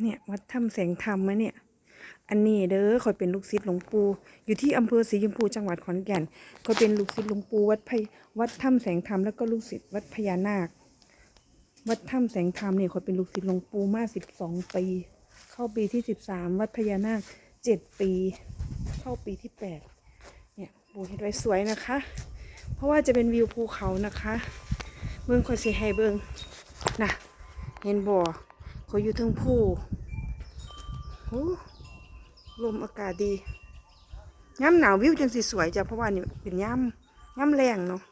เนี่ยวัดถ้ำแสงธรรมมะเนี่ย อันนี้เด้อคอยเป็นลูกศิษย์หลวงปู่อยู่ที่อำเภอศรีชมพูจังหวัดขอนแก่นคอยเป็นลูกศิษย์หลวงปู่วัดไพวัดถ้ำแสงธรรมแล้วก็ลูกศิษย์วัดพญานาค วัดถ้ำแสงธรรมเนี่ยคอยเป็นลูกศิษย์หลวงปู่มาสิบสองปี เข้าปีที่สิบสามวัดพญานาคเจ็ดปี เข้าปีที่แปดเนี่ยปูเห็นไว้สวยนะคะ เพราะว่าจะเป็นวิวภูเขานะคะเบิ่งคอยสิให้เบิงนะเห็นบ่เขาอยู่ทั้งภูโอ้ลมอากาศดีย่ำหนาววิวจังสิสวยจ้ะเพราะว่านี่เป็นย่ำย่ำแรงเนาะ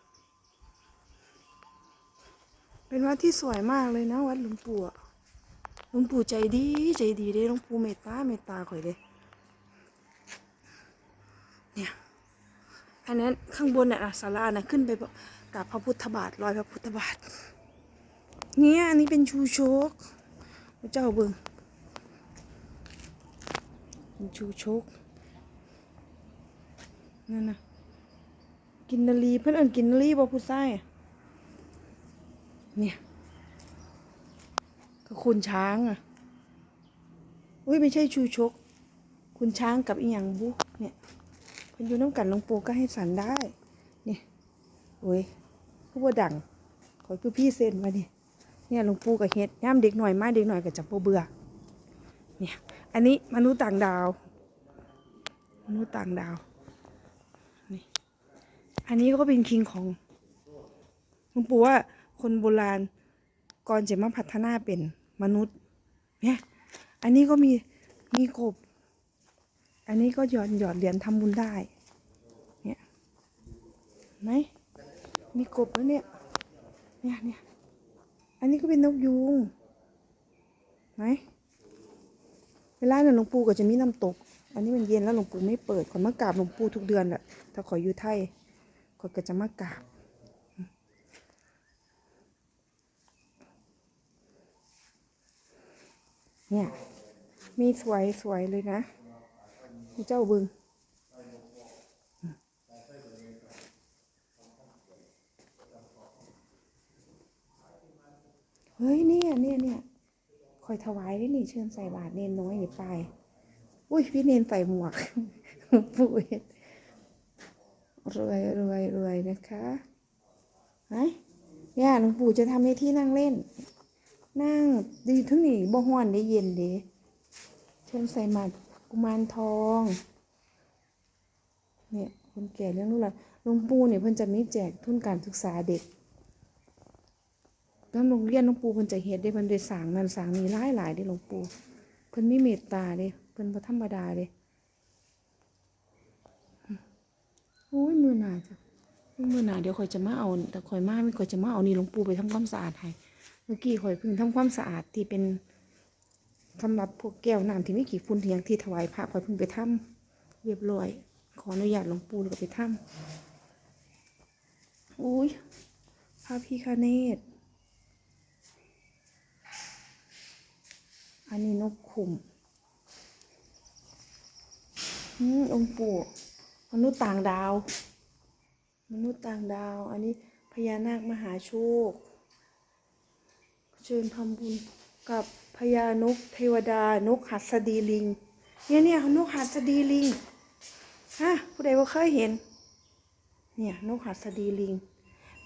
เป็นวัดที่สวยมากเลยนะ วัดหลวงปู่หลวงปู่ใจดีใจดีเด้หลวงปู่เมตตาเมตตาข่อยเด้เนี่ยอันนั้นข้างบนน่ะอะศาลาน่ะขึ้นไปกับพระพุทธบาทรอยพระพุทธบาทเนี่ยอันนี้เป็นชูโชก เจ้าเบิงเป็นชูชกนั่นนะกินนารีเพื่อนเอินกินนารีบ่ผู้ชายเนี่ยก็คุณช้างอะอุ้ยไม่ใช่ชูชก คุณช้างกับอีหยังบุเนี่ยเพิ่นอยู่น้ำกันลงปูก็ให้สันได้ เนี่ยโอ้ยผู้ว่าดังขอยคือพี่เซนมาดิ เนี่ยหลวงปู่กับเฮ็ดย่ามเด็กหน่อยมาเด็กหน่อยก็จะบ่เบื่อเนี่ยอันนี้มนุษย์ต่างดาว มนุษย์ต่างดาวนี่อันนี้ก็เป็นคิงของหลวงปู่ว่าคนโบราณก่อนจะมาพัฒนาเป็นมนุษย์เนี่ยอันนี้ก็มีมีกบ อันนี้ก็หยอดหยอดเหรียญทำบุญได้เนี่ยไหมมีกบแล้วเนี่ยเนี่ยเนี่ย อันนี้ก็เป็นนกยูงไหมเวลาเนี่ยหลวงปู่ก็จะมีน้ำตก อันนี้มันเย็นแล้วหลวงปู่ไม่เปิดขอมากราบหลวงปู่ทุกเดือนแหละถ้าขออยู่ไทยขอก็จะมากราบเนี่ยมีสวยสวยเลยนะ เจ้าบึง ฮ้ยเนี่ยเนี่ยเนี่ยคอยถวายได้นี่เชิญใส่บาตรเนนน้อยนี่ไป อุ้ยพี่เนนใส่หมวกปุ้ยรวยรวยรวยนะคะไอ้เนี่ยหลวงปู่จะทำให้ที่นั่งเล่น นั่งดีทั้งนี่บ่ฮ้อนได้เย็นดีเชิญใส่หมัดกุมารทอง เนี่ยคนแก่เรื่องลูกหลานหลวงปู่เนี่ยเพิ่นจะมีแจกทุนการศึกษาเด็ก ตามโรงเรียนหลวงปู่เพิ่นจะเฮ็ดได้เพิ่นได้สร้างนั่นสร้างนี่หลายหลายๆเด้หลวงปู่เพิ่นมีเมตตาเด้เพิ่นบ่ธรรมดาเด้โอ้ยมือหนาจ้ะมือหนาเดี๋ยวข่อยจะมาเอา แต่ข่อยมาไม่ข่อยจะมาเอานี่หลวงปู่ไปทำความสะอาดให้เมื่อกี้ข่อยเพิ่งทำความสะอาดที่เป็นสำหรับพวกแก้วน้ำที่มีขี้ฝุ่นเทียงที่ถวายพระข่อยเพิ่งไปทำเรียบร้อย ขออนุญาตหลวงปู่แล้วก็ไปทำอุ้ยพระพิคเนต อันนี้นกขุมอืมองค์ปู่มนุษย์ต่างดาว มนุษย์ต่างดาว อันนี้พญานาคมหาโชค เชิญทำบุญกับพญานกเทวดานกหัสดีลิง เนี่ยเนี่ยนกหัสดีลิงฮะผู้ใดว่าเคยเห็น เนี่ยนกหัสดีลิง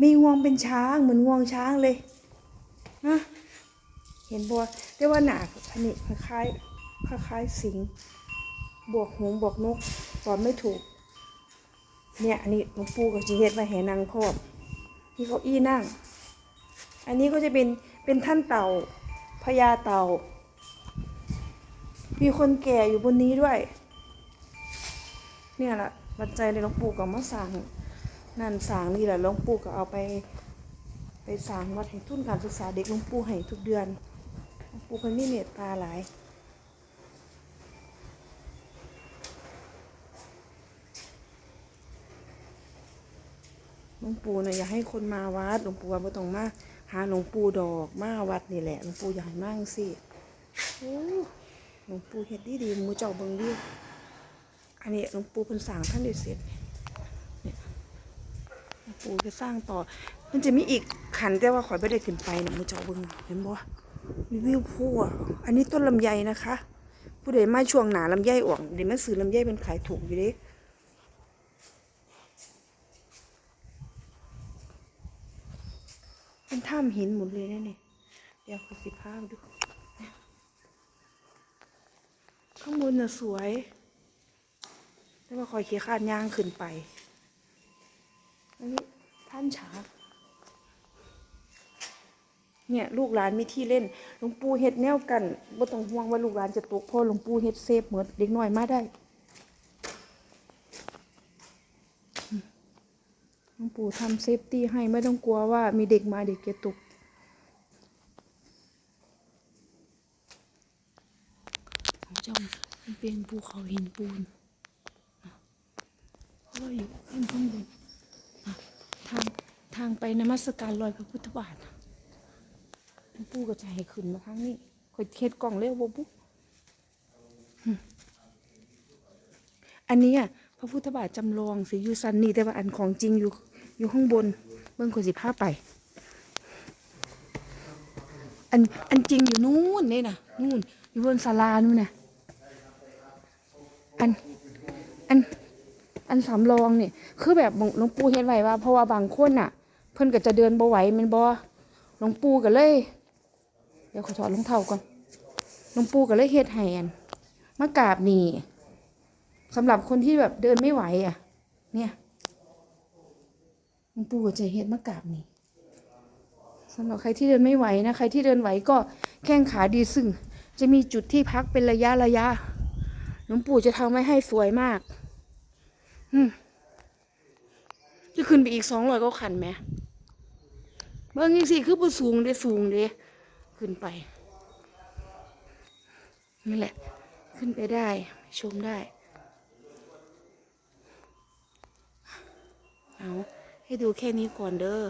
มีงวงเป็นช้างเหมือนงวงช้างเลยนะ เห็นบัวแต่ว่าหนาอันนี้คล้ายคล้ายสิงห์บวกหงส์บวกนกตอนไม่ถูก เนี่ยอันนี้หลวงปู่กับจีเฮ็ดมาแห่นางครอบนี่เก้าอี้นั่ง อันนี้ก็จะเป็นเป็นท่านเต่าพญาเต่า มีคนแก่อยู่บนนี้ด้วย เนี่ยแหละปัจจัยเลยหลวงปู่ก็มาสังนั่นสังนี่แหละหลวงปู่ก็เอาไป ไปสังวัดให้ทุนการศึกษาเด็กหลวงปู่ให้ทุกเดือน หลวงปู่เพิ่นมีเมตตาหลายหลวงปู่เนี่ยอยากให้คนมาวัดหลวงปู่ว่าบ่ต้องมาหาหลวงปู่ดอกมาวัดนี่แหละหลวงปู่อยากให้มั่งสิหลวงปู่เฮ็ดดีดีมูเจ้าเบิ่งดิอันนี้หลวงปู่เพิ่นสร้างท่านได้เสร็จเนี่ยหลวงปู่จะสร้างต่อมันจะมีอีกขันแต่ว่าข่อยไม่ได้ขึ้นไปนะมือเจ้าเบิ่งเห็นบ่ มีวิวพูอะอันนี้ต้นลำไยนะคะ ผู้ใดมาช่วงหนาลำไยออกเดี๋ยวมาซื้อลำไยเป็นขายถูกอยู่เด้เป็นถ้ำหินหมดเลยนะเนี่ยเดี๋ยวขอสิภาพดู ข้างบนน่ะสวย แต่ว่าคอยเคียคานย่างขึ้นไปอันนี้ท่านฉา เนี่ยลูกหลานมีที่เล่นหลวงปู่เฮ็ดแนวกันบ่ต้องห่วงว่าลูกหลานจะตกพราะหลวงปู่เฮ็ดเซฟเหมือนเด็กน้อยมาได้หลวงปู่ทำเซฟตี้ให้ไม่ต้องกลัวว่ามีเด็กมาเด็กจะตกของเจ้ามันเป็นภูเขาหินปูนอะเราะว่าอยู่ขึ้นข้างบนทางทางไปนมัสการรอยพระพุทธบาท ปู่ก็จะให้ขึ้นมาทางนี้คอยเทดกล่องเร็วบ่ปุ๊บอันนี้อะพระพุทธบาทจำลองสิอยู่ซันนี่แต่ว่าอันของจริงอยู่อยู่ข้างบนเบิ่งคนสิพาไป อันอันจริงอยู่นู่นนี่นะนู่นอยู่บนศาลานู่นนะอันอันอันสำรองนี่คือแบบหลวงปู่เฮ็ดไว้ว่าเพราะว่าบางคนน่ะ เพิ่นก็จะเดินบ่ไหวมันบ่หลวงปู่ก็เลย เดี๋ยวขอถอดรองเท้าก่อนหลวงปู่ก็เลยเฮ็ดให้อันมากราบนี่สำหรับคนที่แบบเดินไม่ไหวอะ เนี่ยหลวงปู่ก็จะเฮ็ดมากราบนี่สำหรับใครที่เดินไม่ไหวนะใครที่เดินไหวก็แข้งขาดีซึ่ง จะมีจุดที่พักเป็นระยะระยะหลวงปู่จะทำไว้ให้สวยมากอืมจะขึ้นไปอีกสองร้อยก็ขันไหมเมื่อกี้สิคือผู้สูงเด้สูงเด้ ขึ้นไปนี่แหละ ขึ้นไปได้ชมได้ เอาให้ดูแค่นี้ก่อนเด้อ